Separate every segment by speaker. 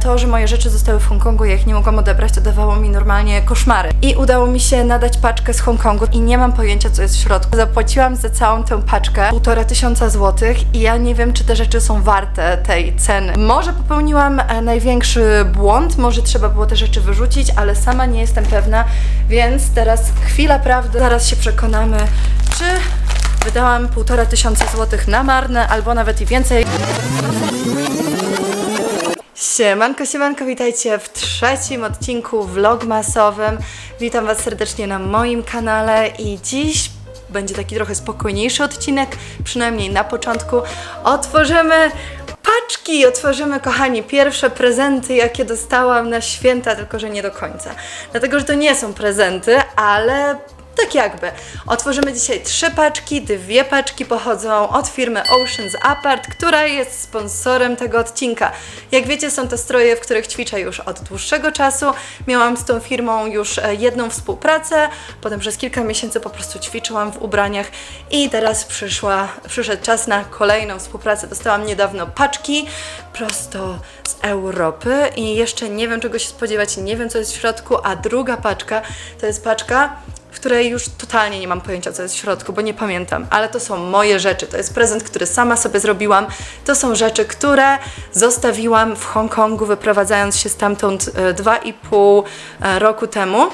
Speaker 1: to, że moje rzeczy zostały w Hongkongu, ja ich nie mogłam odebrać, to dawało mi normalnie koszmary. I udało mi się nadać paczkę z Hongkongu i nie mam pojęcia, co jest w środku. Zapłaciłam za całą tę paczkę półtora tysiąca złotych i ja nie wiem, czy te rzeczy są warte tej ceny. Może popełniłam e, największy błąd, może trzeba było te rzeczy wyrzucić, ale sama nie jestem pewna, więc teraz chwila prawdy, zaraz się przekonamy, czy wydałam półtora tysiąca złotych na marne, albo nawet i więcej. Siemanko, siemanko, witajcie w trzecim odcinku vlogmasowym. Witam Was serdecznie na moim kanale i dziś będzie taki trochę spokojniejszy odcinek, przynajmniej na początku. Otworzymy paczki, otworzymy, kochani, pierwsze prezenty, jakie dostałam na święta, tylko że nie do końca. Dlatego, że to nie są prezenty, ale tak jakby. Otworzymy dzisiaj trzy paczki. Dwie paczki pochodzą od firmy Oceans Apart, która jest sponsorem tego odcinka. Jak wiecie, są to stroje, w których ćwiczę już od dłuższego czasu. Miałam z tą firmą już e, jedną współpracę, potem przez kilka miesięcy po prostu ćwiczyłam w ubraniach i teraz przyszła, przyszedł czas na kolejną współpracę. Dostałam niedawno paczki prosto z Europy i jeszcze nie wiem czego się spodziewać, nie wiem co jest w środku, a druga paczka to jest paczka w której już totalnie nie mam pojęcia, co jest w środku, bo nie pamiętam, ale to są moje rzeczy. To jest prezent, który sama sobie zrobiłam. To są rzeczy, które zostawiłam w Hongkongu, wyprowadzając się stamtąd e, dwa i pół e, roku temu.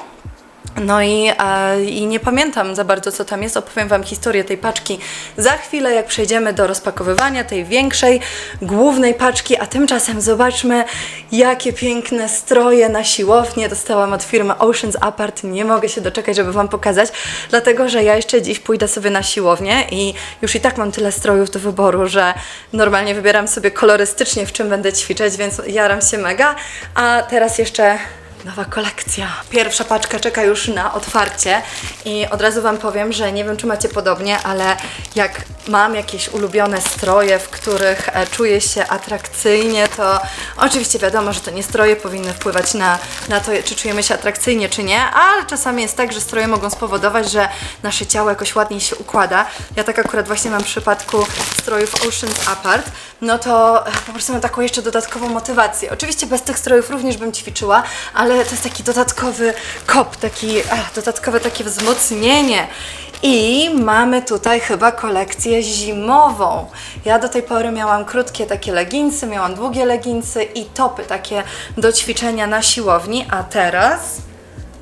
Speaker 1: No i, e, i nie pamiętam za bardzo, co tam jest. Opowiem Wam historię tej paczki za chwilę, jak przejdziemy do rozpakowywania tej większej, głównej paczki. A tymczasem zobaczmy, jakie piękne stroje na siłownię dostałam od firmy Oceans Apart. Nie mogę się doczekać, żeby Wam pokazać, dlatego że ja jeszcze dziś pójdę sobie na siłownię i już i tak mam tyle strojów do wyboru, że normalnie wybieram sobie kolorystycznie, w czym będę ćwiczyć, więc jaram się mega. A teraz jeszcze Nowa kolekcja. Pierwsza paczka czeka już na otwarcie i od razu Wam powiem, że nie wiem, czy macie podobnie, ale jak mam jakieś ulubione stroje, w których e, czuję się atrakcyjnie, to oczywiście wiadomo, że to nie stroje powinny wpływać na, na to, czy czujemy się atrakcyjnie, czy nie, ale czasami jest tak, że stroje mogą spowodować, że nasze ciało jakoś ładniej się układa. Ja tak akurat właśnie mam w przypadku strojów Oceans Apart, no to e, po prostu mam taką jeszcze dodatkową motywację. Oczywiście bez tych strojów również bym ćwiczyła, ale to jest taki dodatkowy kop, taki ach, dodatkowe takie wzmocnienie. I mamy tutaj chyba kolekcję zimową. Ja do tej pory miałam krótkie takie leginsy, miałam długie leginsy i topy takie do ćwiczenia na siłowni, a teraz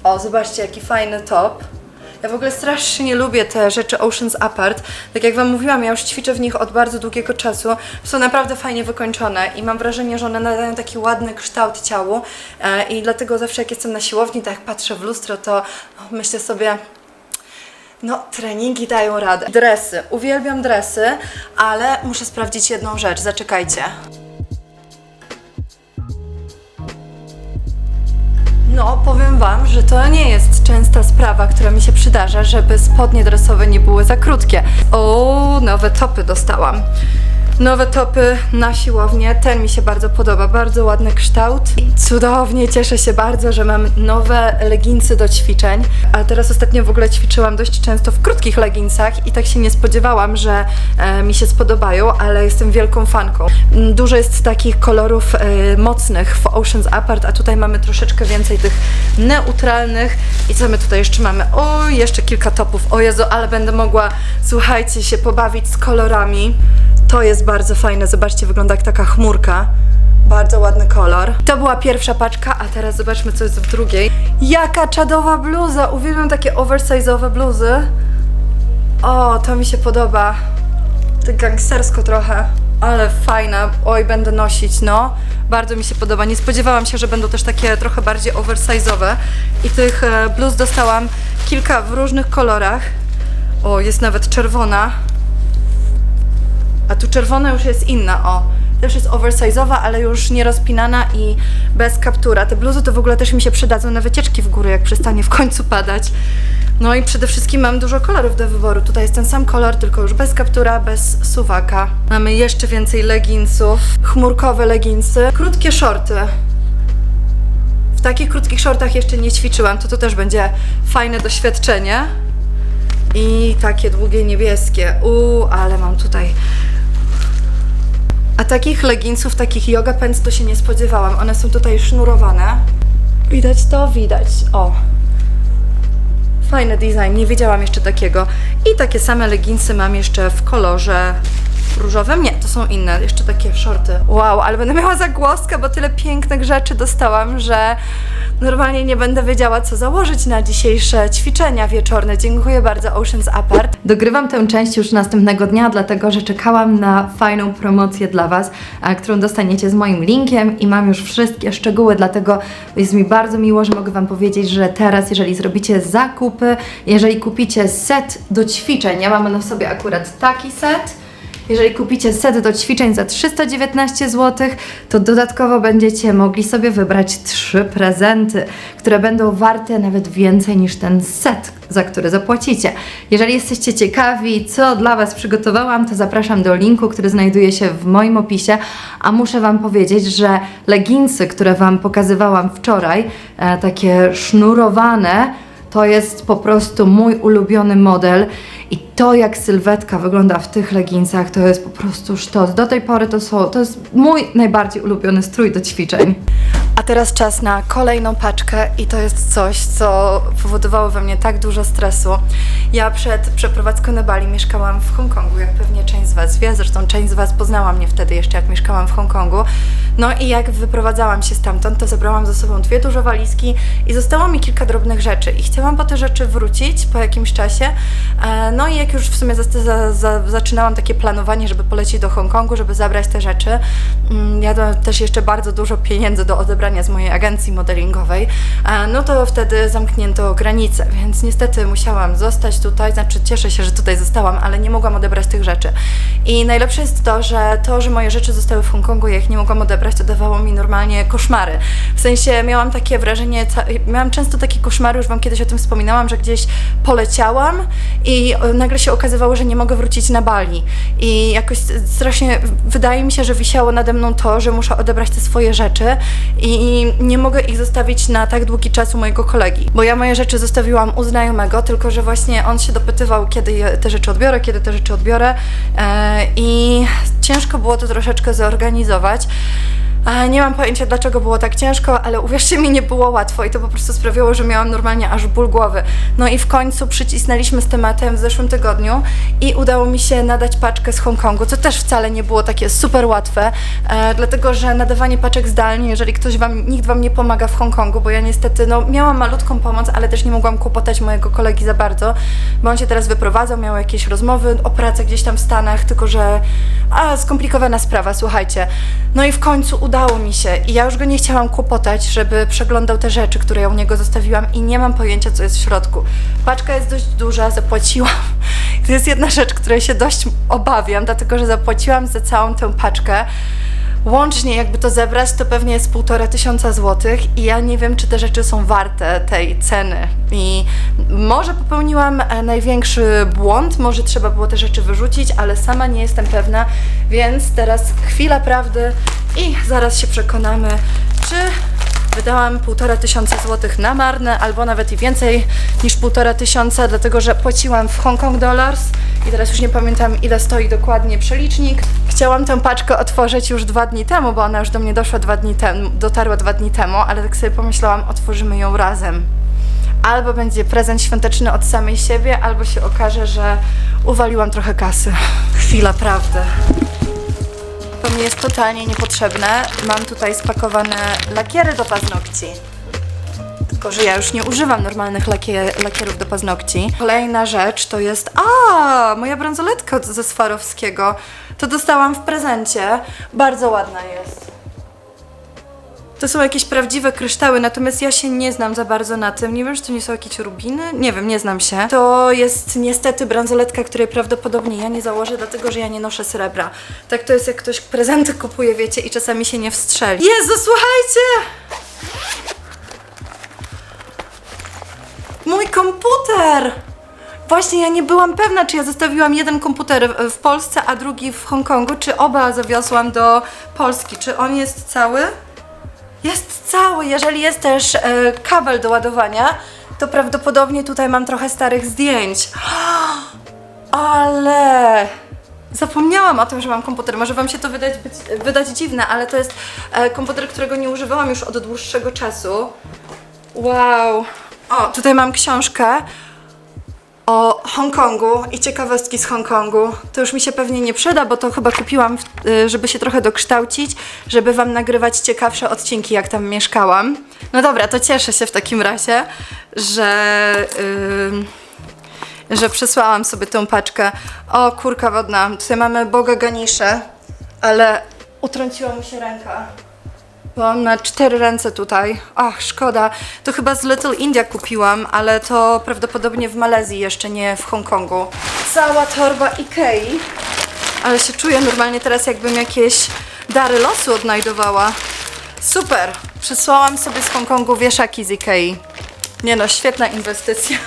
Speaker 1: o, zobaczcie jaki fajny top. Ja w ogóle strasznie lubię te rzeczy Oceans Apart. Tak jak Wam mówiłam, ja już ćwiczę w nich od bardzo długiego czasu. Są naprawdę fajnie wykończone i mam wrażenie, że one nadają taki ładny kształt ciału e, i dlatego zawsze jak jestem na siłowni, tak jak patrzę w lustro, to myślę sobie, no, treningi dają radę. Dresy. Uwielbiam dresy, ale muszę sprawdzić jedną rzecz. Zaczekajcie. No, powiem Wam, że to nie jest częsta sprawa, która mi się przydarza, żeby spodnie dresowe nie były za krótkie. O, nowe topy dostałam. Nowe topy na siłownię, ten mi się bardzo podoba, bardzo ładny kształt. Cudownie, cieszę się bardzo, że mam nowe leginsy do ćwiczeń. A teraz ostatnio w ogóle ćwiczyłam dość często w krótkich leginsach i tak się nie spodziewałam, że e, mi się spodobają, ale jestem wielką fanką. Dużo jest takich kolorów e, mocnych w Oceans Apart, a tutaj mamy troszeczkę więcej tych neutralnych. I co my tutaj jeszcze mamy? O, jeszcze kilka topów. O Jezu, ale będę mogła, słuchajcie, się pobawić z kolorami. To jest bardzo fajne. Zobaczcie, wygląda jak taka chmurka. Bardzo ładny kolor. To była pierwsza paczka, a teraz zobaczmy, co jest w drugiej. Jaka czadowa bluza! Uwielbiam takie oversize'owe bluzy. O, to mi się podoba. Tak gangstersko trochę. Ale fajna. Oj, będę nosić, no. Bardzo mi się podoba. Nie spodziewałam się, że będą też takie trochę bardziej oversize'owe. I tych e, bluz dostałam kilka w różnych kolorach. O, jest nawet czerwona. A tu czerwona już jest inna, o. Też jest oversize'owa, ale już nie rozpinana i bez kaptura. Te bluzy to w ogóle też mi się przydadzą na wycieczki w górę, jak przestanie w końcu padać. No i przede wszystkim mam dużo kolorów do wyboru. Tutaj jest ten sam kolor, tylko już bez kaptura, bez suwaka. Mamy jeszcze więcej leginsów, chmurkowe leginsy, krótkie shorty. W takich krótkich shortach jeszcze nie ćwiczyłam, to to też będzie fajne doświadczenie. I takie długie niebieskie. Uuu, ale mam tutaj takich leginsów, takich yoga pants to się nie spodziewałam. One są tutaj sznurowane. Widać to? Widać. O. Fajny design, nie wiedziałam jeszcze takiego. I takie same leginsy mam jeszcze w kolorze różowym. Nie, to są inne, jeszcze takie shorty. Wow, ale będę miała zagłoskę, bo tyle pięknych rzeczy dostałam, że normalnie nie będę wiedziała, co założyć na dzisiejsze ćwiczenia wieczorne. Dziękuję bardzo Oceans Apart. Dogrywam tę część już następnego dnia, dlatego że czekałam na fajną promocję dla Was, którą dostaniecie z moim linkiem i mam już wszystkie szczegóły, dlatego jest mi bardzo miło, że mogę Wam powiedzieć, że teraz, jeżeli zrobicie zakupy, jeżeli kupicie set do ćwiczeń, ja mam na sobie akurat taki set, jeżeli kupicie set do ćwiczeń za 319 zł, to dodatkowo będziecie mogli sobie wybrać trzy prezenty, które będą warte nawet więcej niż ten set, za który zapłacicie. Jeżeli jesteście ciekawi, co dla Was przygotowałam, to zapraszam do linku, który znajduje się w moim opisie. A muszę Wam powiedzieć, że leginsy, które Wam pokazywałam wczoraj, e, takie sznurowane, to jest po prostu mój ulubiony model i to jak sylwetka wygląda w tych leginsach to jest po prostu sztos. Do tej pory to są, to jest mój najbardziej ulubiony strój do ćwiczeń. Teraz czas na kolejną paczkę i to jest coś, co powodowało we mnie tak dużo stresu. Ja przed przeprowadzką na Bali mieszkałam w Hongkongu, jak pewnie część z Was wie, zresztą część z Was poznała mnie wtedy jeszcze, jak mieszkałam w Hongkongu. No i jak wyprowadzałam się stamtąd, to zabrałam ze sobą dwie duże walizki i zostało mi kilka drobnych rzeczy i chciałam po te rzeczy wrócić po jakimś czasie. E, No i jak już w sumie za, za, za, zaczynałam takie planowanie, żeby polecieć do Hongkongu, żeby zabrać te rzeczy, mm, ja dałam też jeszcze bardzo dużo pieniędzy do odebrania z mojej agencji modelingowej, no to wtedy zamknięto granice, więc niestety musiałam zostać tutaj, znaczy cieszę się, że tutaj zostałam, ale nie mogłam odebrać tych rzeczy. I najlepsze jest to, że to, że moje rzeczy zostały w Hongkongu, ja ich nie mogłam odebrać, to dawało mi normalnie koszmary. W sensie miałam takie wrażenie, miałam często takie koszmary, już Wam kiedyś o tym wspominałam, że gdzieś poleciałam i e, nagle się okazywało, że nie mogę wrócić na Bali. I jakoś strasznie wydaje mi się, że wisiało nade mną to, że muszę odebrać te swoje rzeczy i nie mogę ich zostawić na tak długi czas u mojego kolegi. Bo ja moje rzeczy zostawiłam u znajomego, tylko że właśnie on się dopytywał, kiedy te rzeczy odbiorę, kiedy te rzeczy odbiorę e, i ciężko było to troszeczkę zorganizować. A Nie mam pojęcia, dlaczego było tak ciężko, ale uwierzcie mi, nie było łatwo i to po prostu sprawiało, że miałam normalnie aż ból głowy. No i w końcu przycisnęliśmy z tematem w zeszłym tygodniu i udało mi się nadać paczkę z Hongkongu, co też wcale nie było takie super łatwe, e, dlatego że nadawanie paczek zdalnie, jeżeli ktoś wam, nikt wam nie pomaga w Hongkongu, bo ja niestety, no miałam malutką pomoc, ale też nie mogłam kłopotać mojego kolegi za bardzo, bo on się teraz wyprowadzał, miał jakieś rozmowy o pracę gdzieś tam w Stanach, tylko że a, skomplikowana sprawa, słuchajcie. No i w końcu udało mi się i ja już go nie chciałam kłopotać, żeby przeglądał te rzeczy, które ja u niego zostawiłam i nie mam pojęcia, co jest w środku. Paczka jest dość duża, zapłaciłam. To jest jedna rzecz, której się dość obawiam, dlatego że zapłaciłam za całą tę paczkę. Łącznie jakby to zebrać, to pewnie jest półtora tysiąca złotych i ja nie wiem, czy te rzeczy są warte tej ceny. I może popełniłam e, największy błąd, może trzeba było te rzeczy wyrzucić, ale sama nie jestem pewna, więc teraz chwila prawdy i zaraz się przekonamy, czy wydałam półtora tysiąca złotych na marne, albo nawet i więcej niż półtora tysiąca, dlatego że płaciłam w Hong Kong Dollars i teraz już nie pamiętam ile stoi dokładnie przelicznik. Chciałam tę paczkę otworzyć już dwa dni temu, bo ona już do mnie doszła dwa dni temu, dotarła dwa dni temu, ale tak sobie pomyślałam, otworzymy ją razem. Albo będzie prezent świąteczny od samej siebie, albo się okaże, że uwaliłam trochę kasy. Chwila prawdy. To mi jest totalnie niepotrzebne. Mam tutaj spakowane lakiery do paznokci. Tylko, że ja już nie używam normalnych lakie, lakierów do paznokci. Kolejna rzecz to jest. A, moja bransoletka ze Swarowskiego. To dostałam w prezencie. Bardzo ładna jest. To są jakieś prawdziwe kryształy, natomiast ja się nie znam za bardzo na tym. Nie wiem, czy to nie są jakieś rubiny? Nie wiem, nie znam się. To jest niestety bransoletka, której prawdopodobnie ja nie założę, dlatego że ja nie noszę srebra. Tak to jest, jak ktoś prezenty kupuje, wiecie, i czasami się nie wstrzeli. Jezu, słuchajcie! Mój komputer! Właśnie ja nie byłam pewna, czy ja zostawiłam jeden komputer w- Polsce, a drugi w Hongkongu, czy oba zawiozłam do Polski. Czy on jest cały? Jest cały. Jeżeli jest też e, kabel do ładowania, to prawdopodobnie tutaj mam trochę starych zdjęć. Ale Zapomniałam o tym, że mam komputer. Może Wam się to wydać, być, wydać dziwne, ale to jest e, komputer, którego nie używałam już od dłuższego czasu. Wow. O, tutaj mam książkę o Hongkongu i ciekawostki z Hongkongu. To już mi się pewnie nie przyda, bo to chyba kupiłam, y, żeby się trochę dokształcić, żeby Wam nagrywać ciekawsze odcinki, jak tam mieszkałam. No dobra, to cieszę się w takim razie, że, ym, że przysłałam sobie tą paczkę. O, kurka wodna. Tutaj mamy Boga Ganisze, ale utrąciła mu się ręka. On ma cztery ręce tutaj. Ach, szkoda. To chyba z Little India kupiłam, ale to prawdopodobnie w Malezji, jeszcze nie w Hongkongu. Cała torba Ikei. Ale się czuję normalnie teraz, jakbym jakieś dary losu odnajdowała. Super! Przysłałam sobie z Hongkongu wieszaki z Ikei. Nie no, świetna inwestycja.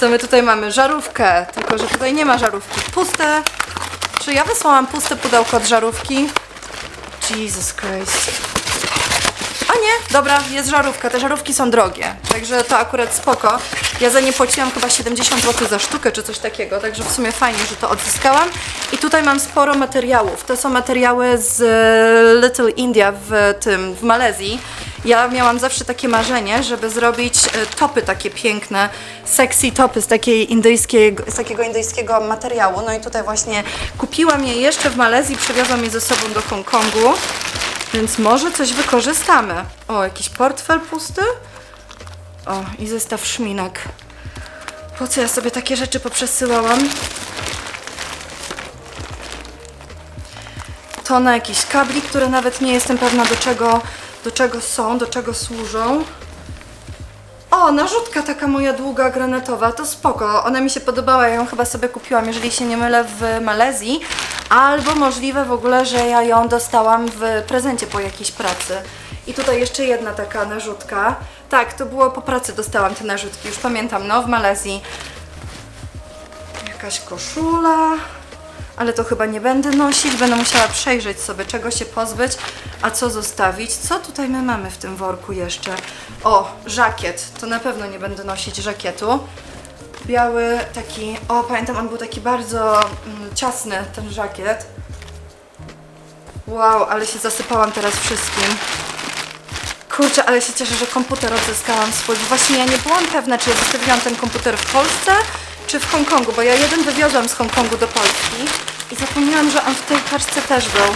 Speaker 1: Co my tutaj mamy? Żarówkę. Tylko, że tutaj nie ma żarówki. Puste. Czy ja wysłałam puste pudełko od żarówki? Jesus Christ. A nie, dobra, jest żarówka. Te żarówki są drogie, także to akurat spoko. Ja za nie płaciłam chyba 70 zł za sztukę czy coś takiego, także w sumie fajnie, że to odzyskałam. I tutaj mam sporo materiałów. To są materiały z e, Little India w tym, w Malezji. Ja miałam zawsze takie marzenie, żeby zrobić e, topy takie piękne, sexy topy z, takiej indyjskiego, z takiego indyjskiego materiału. No i tutaj właśnie kupiłam je jeszcze w Malezji, przywiozłam je ze sobą do Hongkongu. Więc może coś wykorzystamy. O, jakiś portfel pusty? O, i zestaw szminek. Po co ja sobie takie rzeczy poprzesyłałam? To na jakieś kabli, które nawet nie jestem pewna do czego, do czego są, do czego służą. O, narzutka taka moja długa, granatowa, to spoko. Ona mi się podobała, ja ją chyba sobie kupiłam, jeżeli się nie mylę, w Malezji. Albo możliwe w ogóle, że ja ją dostałam w prezencie po jakiejś pracy. I tutaj jeszcze jedna taka narzutka. Tak, to było po pracy dostałam te narzutki, już pamiętam, no, w Malezji. Jakaś koszula, ale to chyba nie będę nosić, będę musiała przejrzeć sobie, czego się pozbyć, a co zostawić. Co tutaj my mamy w tym worku jeszcze? O, żakiet. To na pewno nie będę nosić żakietu. Biały, taki, o pamiętam, on był taki bardzo mm, ciasny, ten żakiet. Wow, ale się zasypałam teraz wszystkim. Kurczę, ale się cieszę, że komputer odzyskałam swój. Właśnie ja nie byłam pewna, czy ja zostawiłam ten komputer w Polsce, czy w Hongkongu, bo ja jeden wywiozłam z Hongkongu do Polski i zapomniałam, że on w tej paczce też był.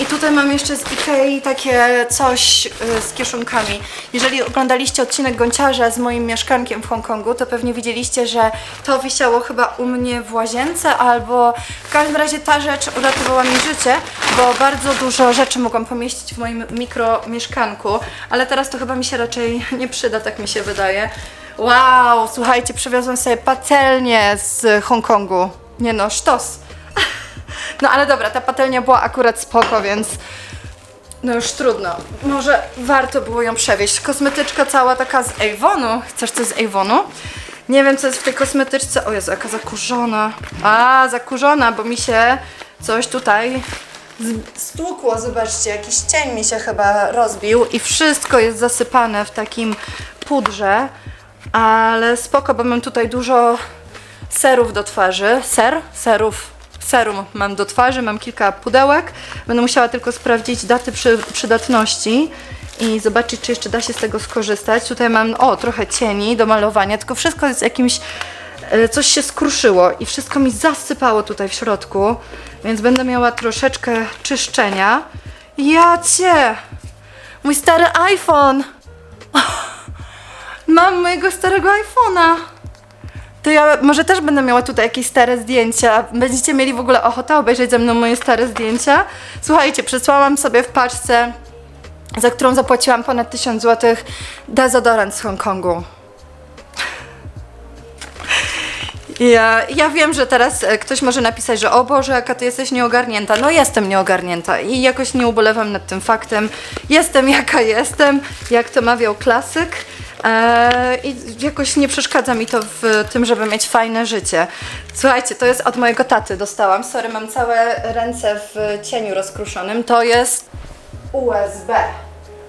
Speaker 1: I tutaj mam jeszcze z Ikei takie coś y, z kieszonkami. Jeżeli oglądaliście odcinek Gąciarza z moim mieszkankiem w Hongkongu, to pewnie widzieliście, że to wisiało chyba u mnie w łazience, albo w każdym razie ta rzecz uratowała mi życie, bo bardzo dużo rzeczy mogłam pomieścić w moim mikro mieszkanku, ale teraz to chyba mi się raczej nie przyda, tak mi się wydaje. Wow, słuchajcie, przywiozłam sobie patelnię z Hongkongu. Nie no, sztos. No ale dobra, ta patelnia była akurat spoko, więc no już trudno. Może warto było ją przewieźć. Kosmetyczka cała taka z Avonu. Chcesz coś z Avonu? Nie wiem, co jest w tej kosmetyczce. O Jezu, jaka zakurzona. A, zakurzona, bo mi się coś tutaj stłukło. Zobaczcie, jakiś cień mi się chyba rozbił i wszystko jest zasypane w takim pudrze. Ale spoko, bo mam tutaj dużo serów do twarzy. Ser? Serów. Serum mam do twarzy, mam kilka pudełek. Będę musiała tylko sprawdzić daty przy, przydatności i zobaczyć, czy jeszcze da się z tego skorzystać. Tutaj mam, o, trochę cieni do malowania, tylko wszystko jest jakimś, e, coś się skruszyło i wszystko mi zasypało tutaj w środku, więc będę miała troszeczkę czyszczenia. Ja cię! Mój stary iPhone! Mam mojego starego iPhone'a! To ja może też będę miała tutaj jakieś stare zdjęcia. Będziecie mieli w ogóle ochotę obejrzeć ze mną moje stare zdjęcia? Słuchajcie, przesłałam sobie w paczce, za którą zapłaciłam ponad 1000 zł, dezodorant z Hongkongu. Ja, ja wiem, że teraz e, ktoś może napisać, że o Boże, jaka ty jesteś nieogarnięta. No jestem nieogarnięta i jakoś nie ubolewam nad tym faktem. Jestem jaka jestem, jak to mawiał klasyk. Eee, I jakoś nie przeszkadza mi to w tym, żeby mieć fajne życie. Słuchajcie, to jest od mojego taty, dostałam. Sorry, mam całe ręce w cieniu rozkruszonym. To jest USB.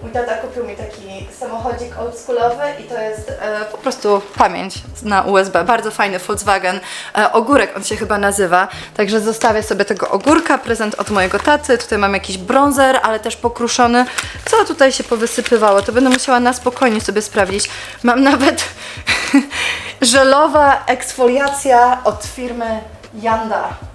Speaker 1: Mój tata kupił mi taki samochodzik oldschoolowy i to jest e, po prostu pamięć na USB. Bardzo fajny Volkswagen. E, ogórek on się chyba nazywa. Także zostawię sobie tego ogórka, prezent od mojego taty. Tutaj mam jakiś bronzer, ale też pokruszony. Co tutaj się powysypywało? To będę musiała na spokojnie sobie sprawdzić. Mam nawet żelowa eksfoliacja od firmy Yanda.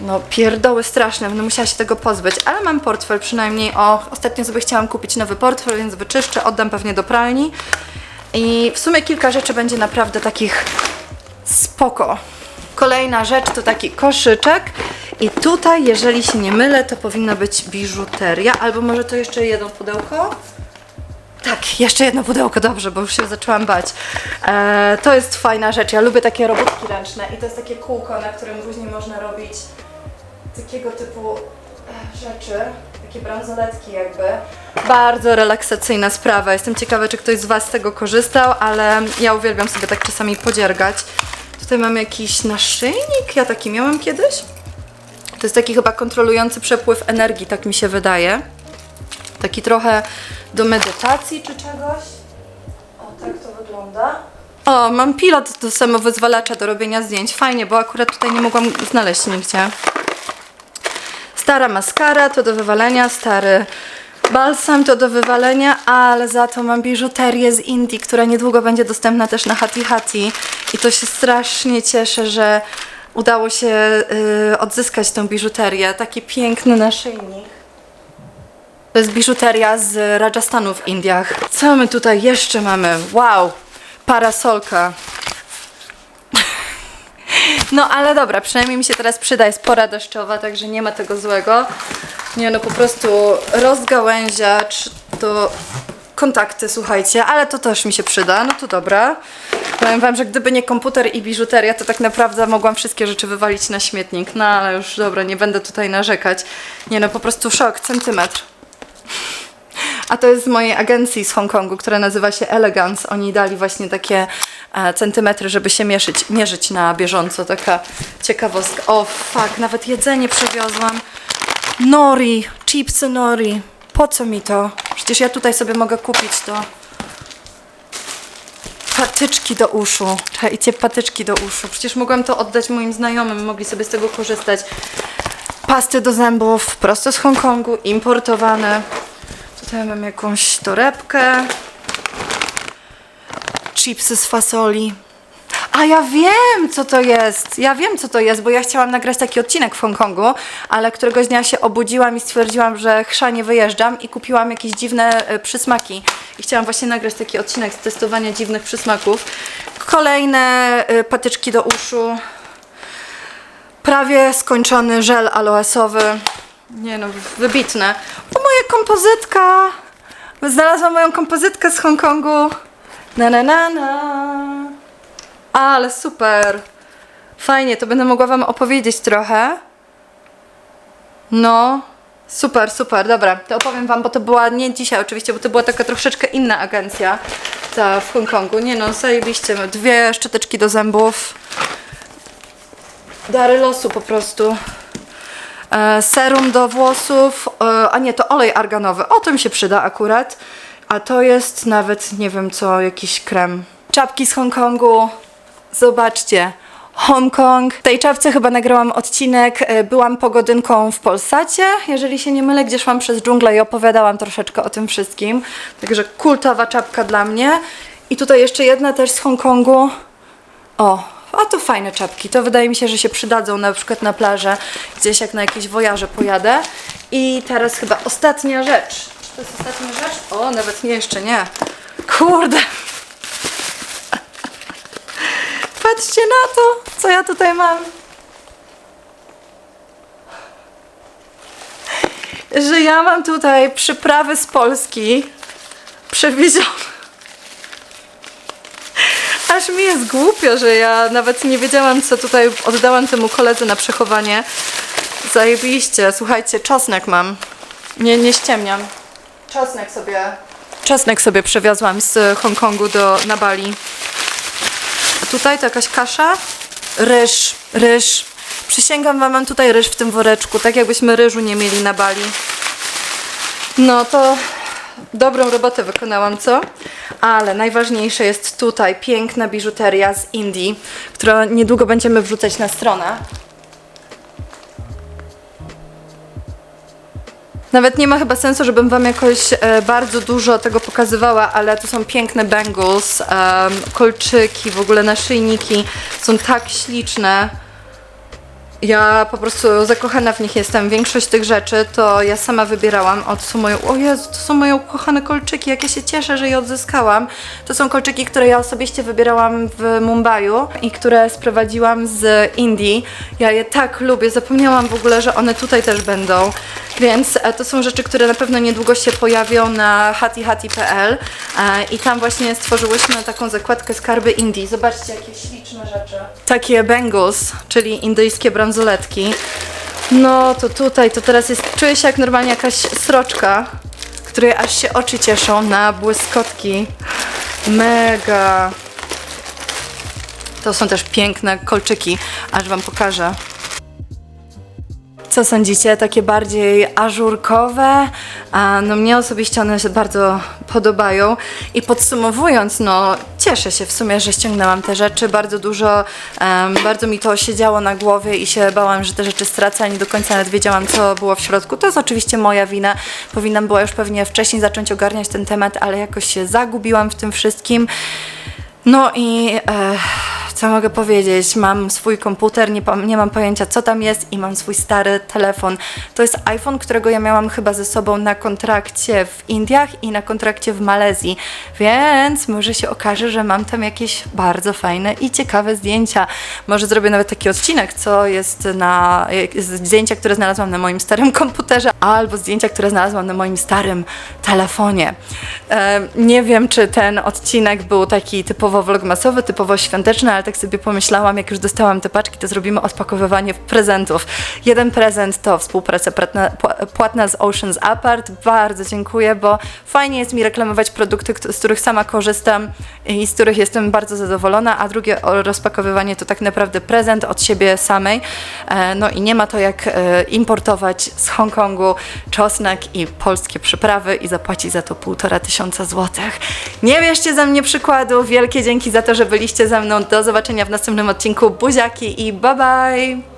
Speaker 1: No pierdoły straszne, będę musiała się tego pozbyć, ale mam portfel przynajmniej, o, ostatnio sobie chciałam kupić nowy portfel, więc wyczyszczę, oddam pewnie do pralni i w sumie kilka rzeczy będzie naprawdę takich spoko. Kolejna rzecz to taki koszyczek i tutaj, jeżeli się nie mylę, to powinna być biżuteria, albo może to jeszcze jedno pudełko? Tak, jeszcze jedno pudełko, dobrze, bo już się zaczęłam bać. E, to jest fajna rzecz, ja lubię takie robótki ręczne i to jest takie kółko, na którym później można robić takiego typu e, rzeczy, takie bransoletki jakby. Bardzo relaksacyjna sprawa. Jestem ciekawa, czy ktoś z Was z tego korzystał, ale ja uwielbiam sobie tak czasami podziergać. Tutaj mam jakiś naszyjnik, ja taki miałam kiedyś. To jest taki chyba kontrolujący przepływ energii, tak mi się wydaje. Taki trochę do medytacji czy czegoś. O, tak to wygląda. O, mam pilot do samowyzwalacza do robienia zdjęć. Fajnie, bo akurat tutaj nie mogłam znaleźć nigdzie. Stara maskara to do wywalenia, stary balsam to do wywalenia, ale za to mam biżuterię z Indii, która niedługo będzie dostępna też na Hati Hati i to się strasznie cieszę, że udało się y, odzyskać tą biżuterię. Taki piękny naszyjnik. To jest biżuteria z Rajasthanu w Indiach. Co my tutaj jeszcze mamy? Wow! Parasolka. No ale dobra, przynajmniej mi się teraz przyda, jest pora deszczowa, także nie ma tego złego. Nie no, po prostu rozgałęziacz to kontakty, słuchajcie, ale to też mi się przyda, no to dobra. Powiem wam, że gdyby nie komputer i biżuteria, to tak naprawdę mogłam wszystkie rzeczy wywalić na śmietnik, no ale już dobra, nie będę tutaj narzekać. Nie no, po prostu szok, centymetr. A to jest z mojej agencji z Hongkongu, która nazywa się Elegance. Oni dali właśnie takie centymetry, żeby się mierzyć, mierzyć na bieżąco. Taka ciekawostka. O, fuck, nawet jedzenie przewiozłam. Nori, chipsy nori. Po co mi to? Przecież ja tutaj sobie mogę kupić to. Patyczki do uszu. Czekajcie, patyczki do uszu. Przecież mogłam to oddać moim znajomym, mogli sobie z tego korzystać. Pasty do zębów, prosto z Hongkongu, importowane. Tutaj mam jakąś torebkę. Chipsy z fasoli. A ja wiem, co to jest. Ja wiem, co to jest, bo ja chciałam nagrać taki odcinek w Hongkongu, ale któregoś dnia się obudziłam i stwierdziłam, że chrzanie wyjeżdżam i kupiłam jakieś dziwne e, przysmaki. I chciałam właśnie nagrać taki odcinek z testowania dziwnych przysmaków. Kolejne e, patyczki do uszu. Prawie skończony żel aloesowy. Nie no, wybitne. O, moja kompozytka! Znalazłam moją kompozytkę z Hongkongu. Na na na na. Ale super. Fajnie, to będę mogła Wam opowiedzieć trochę. No, super, super, dobra. To opowiem Wam, bo to była nie dzisiaj oczywiście, bo to była taka troszeczkę inna agencja ta w Hongkongu. Nie no, zajebiście. Dwie szczoteczki do zębów. Dary losu po prostu. E, serum do włosów, e, a nie, to olej arganowy. O, to mi się przyda akurat. A to jest nawet, nie wiem co, jakiś krem. Czapki z Hongkongu. Zobaczcie. Hongkong. W tej czapce chyba nagrałam odcinek. e, Byłam pogodynką w Polsacie, jeżeli się nie mylę, gdzie szłam przez dżunglę i opowiadałam troszeczkę o tym wszystkim. Także kultowa czapka dla mnie. I tutaj jeszcze jedna też z Hongkongu. O, a to fajne czapki. To wydaje mi się, że się przydadzą na przykład na plażę, gdzieś jak na jakieś wojaże pojadę. I teraz chyba ostatnia rzecz. To jest ostatnia rzecz? O, nawet nie, jeszcze nie. Kurde. Patrzcie na to, co ja tutaj mam. Że ja mam tutaj przyprawy z Polski przewiezione. Aż mi jest głupio, że ja nawet nie wiedziałam, co tutaj oddałam temu koledze na przechowanie. Zajebiście. Słuchajcie, czosnek mam. Nie, nie ściemniam. Czosnek sobie... Czosnek sobie przewiozłam z Hongkongu do, na Bali. A tutaj to jakaś kasza? Ryż, ryż. Przysięgam wam, mam tutaj ryż w tym woreczku, tak jakbyśmy ryżu nie mieli na Bali. No to dobrą robotę wykonałam, co? Ale najważniejsze jest tutaj piękna biżuteria z Indii, którą niedługo będziemy wrzucać na stronę. Nawet nie ma chyba sensu, żebym Wam jakoś e, bardzo dużo tego pokazywała, ale to są piękne bangles, em, kolczyki, w ogóle naszyjniki. Są tak śliczne. Ja po prostu zakochana w nich jestem. Większość tych rzeczy to ja sama wybierałam. O, to są moje, o Jezu, to są moje ukochane kolczyki. Jak ja się cieszę, że je odzyskałam. To są kolczyki, które ja osobiście wybierałam w Mumbai i które sprowadziłam z Indii. Ja je tak lubię. Zapomniałam w ogóle, że one tutaj też będą. Więc e, to są rzeczy, które na pewno niedługo się pojawią na hatihati.pl e, i tam właśnie stworzyłyśmy taką zakładkę skarby Indii. Zobaczcie, jakie rzeczy. Takie bangles, czyli indyjskie bransoletki. No to tutaj, to teraz jest, czuję się jak normalnie jakaś sroczka, której aż się oczy cieszą na błyskotki. Mega. To są też piękne kolczyki, aż wam pokażę. Co sądzicie? Takie bardziej ażurkowe? A, no mnie osobiście one się bardzo podobają. I podsumowując, no cieszę się w sumie, że ściągnęłam te rzeczy. Bardzo dużo, bardzo mi to siedziało na głowie i się bałam, że te rzeczy stracę, a nie do końca nawet wiedziałam, co było w środku. To jest oczywiście moja wina. Powinnam była już pewnie wcześniej zacząć ogarniać ten temat, ale jakoś się zagubiłam w tym wszystkim. No i e, co mogę powiedzieć? Mam swój komputer, nie, nie mam pojęcia co tam jest i mam swój stary telefon. To jest iPhone, którego ja miałam chyba ze sobą na kontrakcie w Indiach i na kontrakcie w Malezji, więc może się okaże, że mam tam jakieś bardzo fajne i ciekawe zdjęcia. Może zrobię nawet taki odcinek, co jest na zdjęcia, które znalazłam na moim starym komputerze, albo zdjęcia, które znalazłam na moim starym telefonie. E, nie wiem, czy ten odcinek był taki typowo vlogmasowy, typowo świąteczny, ale tak sobie pomyślałam, jak już dostałam te paczki, to zrobimy odpakowywanie prezentów. Jeden prezent to współpraca płatna, pła- płatna z Oceans Apart. Bardzo dziękuję, bo fajnie jest mi reklamować produkty, kt- z których sama korzystam i z których jestem bardzo zadowolona, a drugie rozpakowywanie to tak naprawdę prezent od siebie samej. E, No i nie ma to jak e, importować z Hongkongu czosnek i polskie przyprawy i zapłacić za to półtora tysiąca złotych. Nie bierzcie ze mnie przykładu. Wielkie dzięki za to, że byliście ze mną. Do zobaczenia w następnym odcinku. Buziaki i bye bye!